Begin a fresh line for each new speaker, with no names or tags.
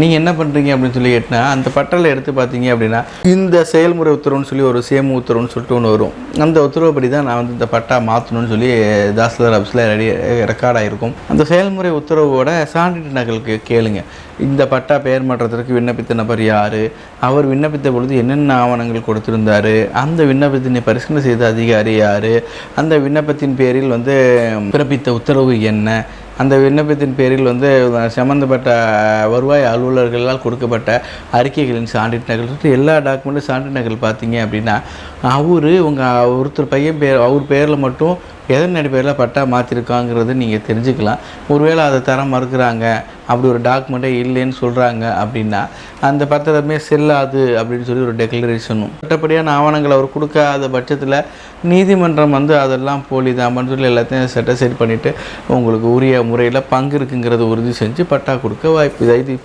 நீங்கள் என்ன பண்ணுறீங்க அப்படின்னு சொல்லி கேட்டினா அந்த பட்டலை எடுத்து பார்த்தீங்க அப்படின்னா இந்த செயல்முறை உத்தரவுன்னு சொல்லி ஒரு சேமு உத்தரவுன்னு சொல்லிட்டு ஒன்று வரும். அந்த உத்தரவுப்படி தான் நான் வந்து இந்த பட்டா மாற்றணும்னு சொல்லி தாசில்தார் ஆஃபீஸில் ரெடி ரெக்கார்ட் ஆகிருக்கும் அந்த செயல்முறை உத்தரவோட சான்றிட்டு நகலுக்கு கேளுங்க. இந்த பட்டா பெயர் மாற்றத்திற்கு விண்ணப்பித்த நபர் யார்? அவர் விண்ணப்பித்த பொழுது என்னென்ன ஆவணங்கள் கொடுத்திருந்தார்? அந்த விண்ணப்பத்தினை பரிசீலனை செய்த அதிகாரி யார்? அந்த விண்ணப்பத்தின் பேரில் வந்து பிறப்பித்த உத்தரவு என்ன? அந்த விண்ணப்பத்தின் பேரில் வந்து சம்மந்தப்பட்ட வருவாய் அலுவலர்களால் கொடுக்கப்பட்ட அறிக்கைகளின் சான்றிதழ் நகல் எல்லா டாக்குமெண்ட்டும் சான்றிதழ் நகல் பார்த்தீங்க அப்படின்னா அவர் உங்கள் ஒருத்தர் பையன் பேர் அவர் பேரில் மட்டும் எதன் அடிப்படையில் பட்டா மாற்றிருக்காங்கிறது நீங்கள் தெரிஞ்சுக்கலாம். ஒருவேளை அதை தர மறுக்கிறாங்க அப்படி ஒரு டாக்குமெண்ட்டே இல்லைன்னு சொல்கிறாங்க அப்படின்னா அந்த பத்திரமே செல்லாது அப்படின்னு சொல்லி ஒரு டெக்ளரேஷனும் சட்டப்படியான ஆவணங்கள் அவர் கொடுக்காத பட்சத்தில் நீதிமன்றம் வந்து அதெல்லாம் போலி தான் சொல்லி எல்லாத்தையும் செட்டிஸ்ஃபைட் பண்ணிவிட்டு உங்களுக்கு உரிய முறையில் பங்கு இருக்குங்கிறத உறுதி செஞ்சு பட்டா கொடுக்க வாய்ப்பு இது